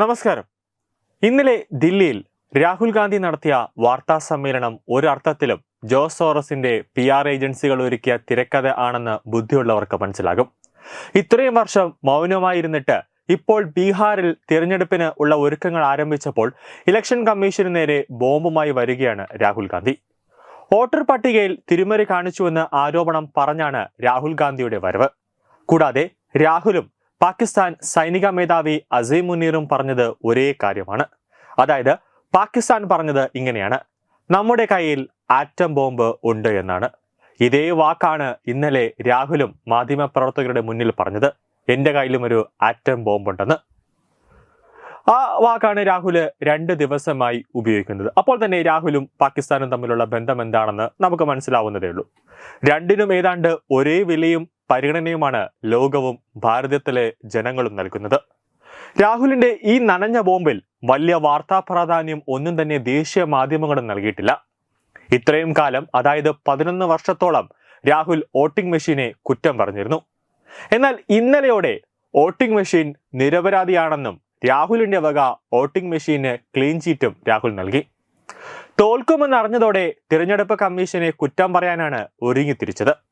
നമസ്കാരം. ഇന്നലെ ദില്ലിയിൽ രാഹുൽ ഗാന്ധി നടത്തിയ വാർത്താ സമ്മേളനം ഒരർത്ഥത്തിലും ജോസ് സോറസിന്റെ പി ആർ ഏജൻസികൾ ഒരുക്കിയ തിരക്കഥ ആണെന്ന് ബുദ്ധിയുള്ളവർക്ക് മനസ്സിലാകും. ഇത്രയും വർഷം മൗനമായിരുന്നിട്ട് ഇപ്പോൾ ബീഹാറിൽ തിരഞ്ഞെടുപ്പിന് ഉള്ള ഒരുക്കങ്ങൾ ആരംഭിച്ചപ്പോൾ ഇലക്ഷൻ കമ്മീഷന് നേരെ ബോംബുമായി വരികയാണ് രാഹുൽ ഗാന്ധി. വോട്ടർ പട്ടികയിൽ തിരുമറി കാണിച്ചുവെന്ന് ആരോപണം പറഞ്ഞാണ് രാഹുൽ ഗാന്ധിയുടെ വരവ്. കൂടാതെ രാഹുലും പാകിസ്ഥാൻ സൈനിക മേധാവി അസീം മുനീറും പറഞ്ഞത് ഒരേ കാര്യമാണ്. അതായത് പാകിസ്ഥാൻ പറഞ്ഞത് ഇങ്ങനെയാണ്. നമ്മുടെ കയ്യിൽ ആറ്റം ബോംബ് ഉണ്ട് എന്നാണ്. ഇതേ വാക്കാണ് ഇന്നലെ രാഹുലും മാധ്യമപ്രവർത്തകരുടെ മുന്നിൽ പറഞ്ഞത്. എന്റെ കയ്യിലും ഒരു ആറ്റം ബോംബ് ഉണ്ടെന്ന് ആ വാക്കാണ് രാഹുൽ രണ്ട് ദിവസമായി ഉപയോഗിക്കുന്നത്. അപ്പോൾ തന്നെ രാഹുലും പാകിസ്ഥാനും തമ്മിലുള്ള ബന്ധം എന്താണെന്ന് നമുക്ക് മനസ്സിലാവുന്നതേ ഉള്ളൂ. രണ്ടിനും ഏതാണ്ട് ഒരേ വിലയും പരിഗണനയുമാണ് ലോകവും ഭാരതത്തിലെ ജനങ്ങളും നൽകുന്നത്. രാഹുലിന്റെ ഈ നനഞ്ഞ ബോംബിൽ വലിയ വാർത്താ പ്രാധാന്യം ഒന്നും തന്നെ ദേശീയ മാധ്യമങ്ങളും നൽകിയിട്ടില്ല. ഇത്രയും കാലം അതായത് പതിനൊന്ന് വർഷത്തോളം രാഹുൽ വോട്ടിംഗ് മെഷീനെ കുറ്റം പറഞ്ഞിരുന്നു. എന്നാൽ ഇന്നലെയോടെ വോട്ടിംഗ് മെഷീൻ നിരപരാധിയാണെന്നും രാഹുലിന്റെ വക വോട്ടിംഗ് മെഷീന് ക്ലീൻ ചീറ്റും രാഹുൽ നൽകി. തോൽക്കുമെന്നറിഞ്ഞതോടെ തിരഞ്ഞെടുപ്പ് കമ്മീഷനെ കുറ്റം പറയാനാണ് ഒരുങ്ങിത്തിരിച്ചത്.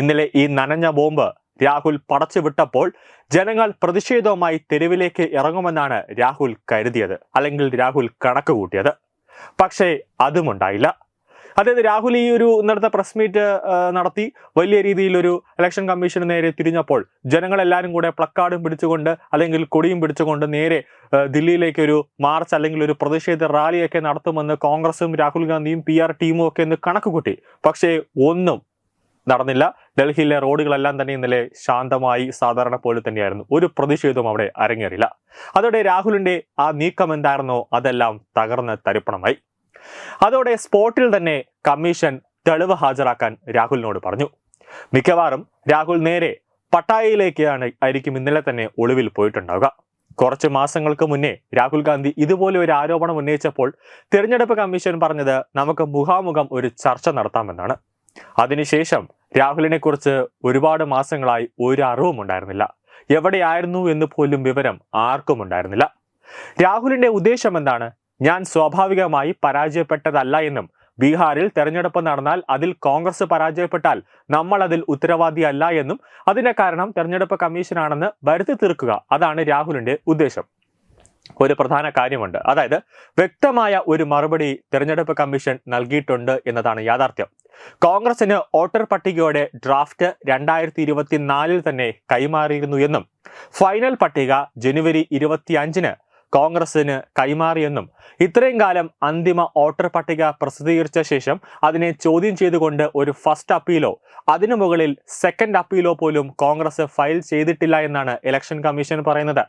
ഇന്നലെ ഈ നനഞ്ഞ ബോംബ് രാഹുൽ പടച്ചുവിട്ടപ്പോൾ ജനങ്ങൾ പ്രതിഷേധവുമായി തെരുവിലേക്ക് ഇറങ്ങുമെന്നാണ് രാഹുൽ കരുതിയത് അല്ലെങ്കിൽ രാഹുൽ കണക്ക് കൂട്ടിയത്. പക്ഷേ അതുമുണ്ടായില്ല അതായത് രാഹുൽ ഈ ഒരു ഇന്നലത്തെ പ്രസ് മീറ്റ് നടത്തി വലിയ രീതിയിലൊരു ഇലക്ഷൻ കമ്മീഷന് നേരെ തിരിഞ്ഞപ്പോൾ ജനങ്ങളെല്ലാവരും കൂടെ പ്ലക്കാർഡും പിടിച്ചുകൊണ്ട് അല്ലെങ്കിൽ കൊടിയും പിടിച്ചുകൊണ്ട് നേരെ ദില്ലിയിലേക്ക് ഒരു മാർച്ച് അല്ലെങ്കിൽ ഒരു പ്രതിഷേധ റാലിയൊക്കെ നടത്തുമെന്ന് കോൺഗ്രസും രാഹുൽ ഗാന്ധിയും പി ആർ ടീമും ഒക്കെ എന്ന് കണക്ക് കൂട്ടി. പക്ഷേ ഒന്നും നടന്നില്ല. ഡൽഹിയിലെ റോഡുകളെല്ലാം തന്നെ ഇന്നലെ ശാന്തമായി സാധാരണ പോലെ തന്നെയായിരുന്നു. ഒരു പ്രതിഷേധവും അവിടെ അരങ്ങേറില്ല അതോടെ രാഹുലിന്റെ ആ നീക്കം എന്തായിരുന്നോ അതെല്ലാം തകർന്ന് തരിപ്പണമായി. അതോടെ സ്പോട്ടിൽ തന്നെ കമ്മീഷൻ തെളിവ് ഹാജരാക്കാൻ രാഹുലിനോട് പറഞ്ഞു. മിക്കവാറും രാഹുൽ നേരെ പട്ടായയിലേക്കാണ് ആയിരിക്കും ഇന്നലെ തന്നെ ഒളിവിൽ പോയിട്ടുണ്ടാവുക. കുറച്ച് മാസങ്ങൾക്ക് മുന്നേ രാഹുൽ ഗാന്ധി ഇതുപോലെ ഒരു ആരോപണം ഉന്നയിച്ചപ്പോൾ തിരഞ്ഞെടുപ്പ് കമ്മീഷൻ പറഞ്ഞത് നമുക്ക് മുഖാമുഖം ഒരു ചർച്ച നടത്താമെന്നാണ്. അതിനുശേഷം രാഹുലിനെ കുറിച്ച് ഒരുപാട് മാസങ്ങളായി ഒരു അറിവും ഉണ്ടായിരുന്നില്ല. എവിടെയായിരുന്നു എന്ന് പോലും വിവരം ആർക്കും ഉണ്ടായിരുന്നില്ല. രാഹുലിന്റെ ഉദ്ദേശം എന്താണ്? ഞാൻ സ്വാഭാവികമായി പരാജയപ്പെട്ടതല്ല എന്നും ബീഹാറിൽ തെരഞ്ഞെടുപ്പ് നടന്നാൽ അതിൽ കോൺഗ്രസ് പരാജയപ്പെട്ടാൽ നമ്മൾ അതിൽ ഉത്തരവാദിയല്ല എന്നും അതിന്റെ കാരണം തെരഞ്ഞെടുപ്പ് കമ്മീഷനാണെന്ന് വരുത്തി തീർക്കുക. അതാണ് രാഹുലിന്റെ ഉദ്ദേശം. ഒരു പ്രധാന കാര്യമുണ്ട്. അതായത് വ്യക്തമായ ഒരു മറുപടി തെരഞ്ഞെടുപ്പ് കമ്മീഷൻ നൽകിയിട്ടുണ്ട് എന്നതാണ് യാഥാർത്ഥ്യം. കോൺഗ്രസിന് വോട്ടർ പട്ടികയുടെ ഡ്രാഫ്റ്റ് രണ്ടായിരത്തി ഇരുപത്തിനാലിൽ തന്നെ കൈമാറിയിരുന്നു എന്നും ഫൈനൽ പട്ടിക ജനുവരി ഇരുപത്തിയഞ്ചിന് കോൺഗ്രസിന് കൈമാറിയെന്നും ഇത്രയും കാലം അന്തിമ വോട്ടർ പട്ടിക പ്രസിദ്ധീകരിച്ച ശേഷം അതിനെ ചോദ്യം ചെയ്തുകൊണ്ട് ഒരു ഫസ്റ്റ് അപ്പീലോ അതിനു മുകളിൽ സെക്കൻഡ് അപ്പീലോ പോലും കോൺഗ്രസ് ഫയൽ ചെയ്തിട്ടില്ല എന്നാണ് ഇലക്ഷൻ കമ്മീഷൻ പറയുന്നത്.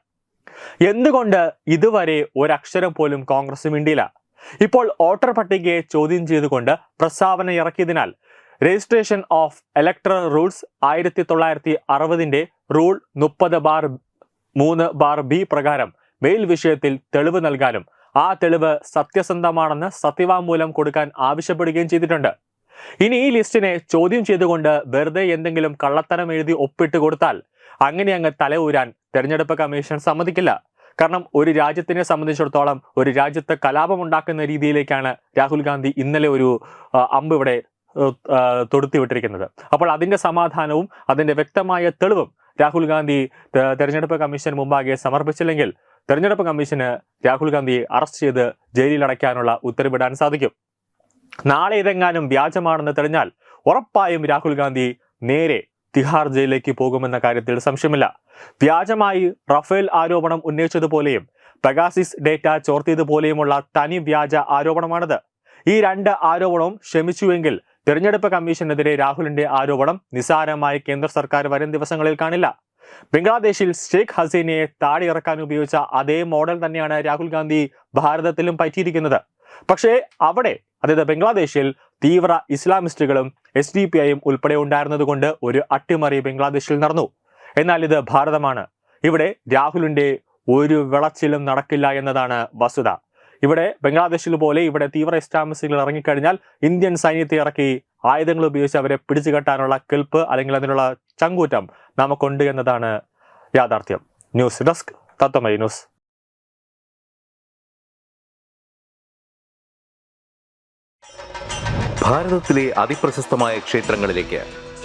എന്തുകൊണ്ട് ഇതുവരെ ഒരക്ഷരം പോലും കോൺഗ്രസ് മിണ്ടിയില്ല? ഇപ്പോൾ വോട്ടർ പട്ടികയെ ചോദ്യം ചെയ്തുകൊണ്ട് പ്രസ്താവന ഇറക്കിയതിനാൽ രജിസ്ട്രേഷൻ ഓഫ് ഇലക്ട്രൽ റൂൾസ് ആയിരത്തി തൊള്ളായിരത്തി അറുപതിന്റെ റൂൾ മുപ്പത് ബാർ മൂന്ന് ബാർ ബി പ്രകാരം മെയിൽ വിഷയത്തിൽ തെളിവ് നൽകാനും ആ തെളിവ് സത്യസന്ധമാണെന്ന് സത്യവാങ്മൂലം കൊടുക്കാൻ ആവശ്യപ്പെടുകയും ചെയ്തിട്ടുണ്ട്. ഇനി ഈ ലിസ്റ്റിനെ ചോദ്യം ചെയ്തുകൊണ്ട് വെറുതെ എന്തെങ്കിലും കള്ളത്തരം എഴുതി ഒപ്പിട്ട് കൊടുത്താൽ അങ്ങനെ അങ്ങ് തല ഊരാൻ തെരഞ്ഞെടുപ്പ് കമ്മീഷൻ സമ്മതിക്കില്ല. കാരണം ഒരു രാജ്യത്തിനെ സംബന്ധിച്ചിടത്തോളം ഒരു രാജ്യത്ത് കലാപം ഉണ്ടാക്കുന്ന രീതിയിലേക്കാണ് രാഹുൽ ഗാന്ധി ഇന്നലെ ഒരു അമ്പ് ഇവിടെ തൊടുത്തിവിട്ടിരിക്കുന്നത് തൊടുത്തി വിട്ടിരിക്കുന്നത്. അപ്പോൾ അതിന്റെ സമാധാനവും അതിന്റെ വ്യക്തമായ തെളിവും രാഹുൽ ഗാന്ധി തെരഞ്ഞെടുപ്പ് കമ്മീഷൻ മുമ്പാകെ സമർപ്പിച്ചില്ലെങ്കിൽ തെരഞ്ഞെടുപ്പ് കമ്മീഷന് രാഹുൽ ഗാന്ധിയെ അറസ്റ്റ് ചെയ്ത് ജയിലിൽ അടയ്ക്കാനുള്ള ഉത്തരവിടാൻ സാധിക്കും. നാളെ ഇതെങ്ങാനും വ്യാജമാണെന്ന് തെളിഞ്ഞാൽ ഉറപ്പായും രാഹുൽ ഗാന്ധി നേരെ തിഹാർ ജയിലിലേക്ക് പോകുമെന്ന കാര്യത്തിൽ സംശയമില്ല. വ്യാജമായി റഫേൽ ആരോപണം ഉന്നയിച്ചതുപോലെയും പെഗാസിസ് ഡേറ്റ ചോർത്തിയതുപോലെയുമുള്ള തനി വ്യാജ ആരോപണമാണിത്. ഈ രണ്ട് ആരോപണവും ക്ഷമിച്ചുവെങ്കിൽ തിരഞ്ഞെടുപ്പ് കമ്മീഷനെതിരെ രാഹുലിന്റെ ആരോപണം നിസ്സാരമായി കേന്ദ്ര സർക്കാർ വരും ദിവസങ്ങളിൽ കാണില്ല. ബംഗ്ലാദേശിൽ ഷെയ്ഖ് ഹസീനയെ താടി ഇറക്കാൻ ഉപയോഗിച്ച അതേ മോഡൽ തന്നെയാണ് രാഹുൽ ഗാന്ധി ഭാരതത്തിലും പറ്റിയിരിക്കുന്നത്. പക്ഷേ അവിടെ അതായത് ബംഗ്ലാദേശിൽ തീവ്ര ഇസ്ലാമിസ്റ്റുകളും എസ് ഡി പി ഐയും ഉൾപ്പെടെ ഉണ്ടായിരുന്നതുകൊണ്ട് ഒരു അട്ടിമറി ബംഗ്ലാദേശിൽ നടന്നു. എന്നാൽ ഇത് ഭാരതമാണ്. ഇവിടെ രാഹുലിന്റെ ഒരു വിളച്ചിലും നടക്കില്ല എന്നതാണ് വസ്തുത. ഇവിടെ ബംഗ്ലാദേശിൽ പോലെ ഇവിടെ തീവ്ര ഇസ്ലാമിസ്റ്റുകൾ ഇറങ്ങിക്കഴിഞ്ഞാൽ ഇന്ത്യൻ സൈന്യത്തെ ഇറക്കി ആയുധങ്ങൾ ഉപയോഗിച്ച് അവരെ പിടിച്ചു കെട്ടാനുള്ള കെൽപ്പ് അല്ലെങ്കിൽ അതിനുള്ള ചങ്കൂറ്റം നമുക്കുണ്ട് എന്നതാണ് യാഥാർത്ഥ്യം. News desk Tatwamayi news. ഭാരതത്തിലെ അതിപ്രശസ്തമായ ക്ഷേത്രങ്ങളിലേക്ക്